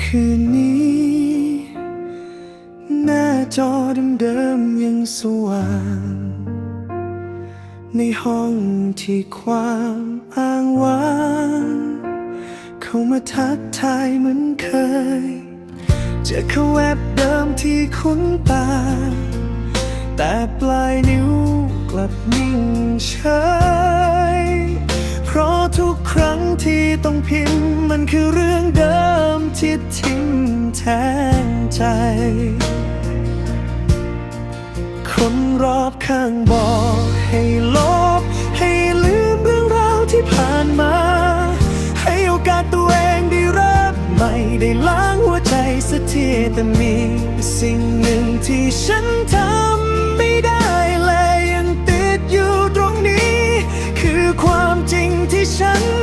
คืนนี้ หน้าจอเดิมๆยังสว่าง ในห้องที่ความอ้างว้าง เขามาทักทายเหมือนเคย เจอเขาแวบเดิมที่คุ้นตา แต่ปลายนิ้วกลับนิ่งเฉยเพราะทุกครั้งที่ต้องพิมพ์ มันคือเรื่องเดิมที่ทิ้งแทนใจ คนรอบข้างบอกให้ลบ ให้ลืมเรื่องราวที่ผ่านมา ให้โอกาสตัวเองได้รับใหม่ได้ลา แต่มีสิ่งหนึ่งที่ฉันทำไม่ได้และยังติดอยู่ตรงนี้ คือความจริงที่ฉัน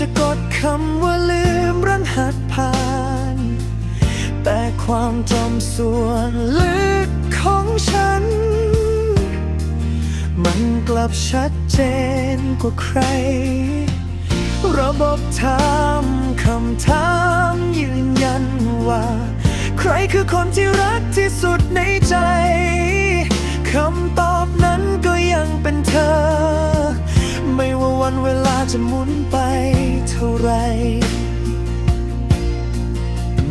จะกดคำว่าลืมรหัสผ่าน แต่ความจำส่วนลึกของฉัน มันกลับชัดเจนกว่าใคร ระบบถามคำถามยืนยันว่า ใครคือคนที่รักที่สุดในใจคำตอบนั้นก็ยังเป็นเธอ วันเวลาจะหมุนไปเท่าไร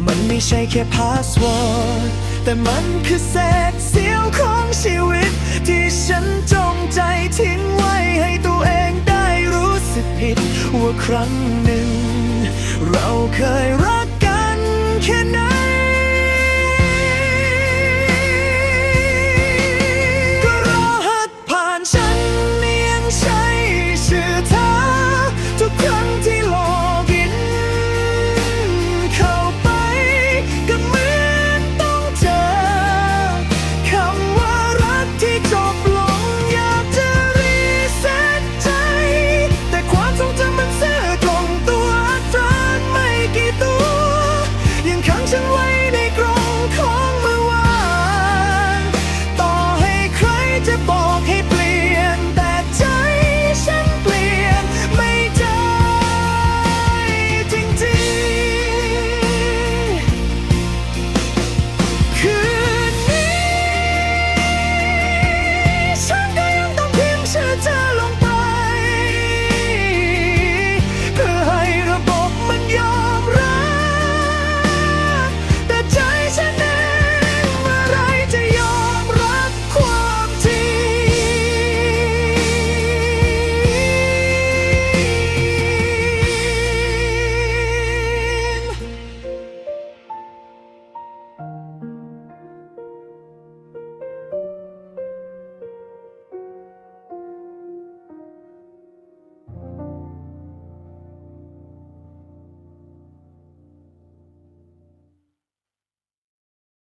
มันไม่ใช่แค่พาสเวิร์ดแต่มันคือเศษเสี้ยวของชีวิต ที่ฉันจงใจทิ้งไว้ให้ตัวเองได้รู้สึกผิด ว่าครั้งหนึ่ง เราเคยรั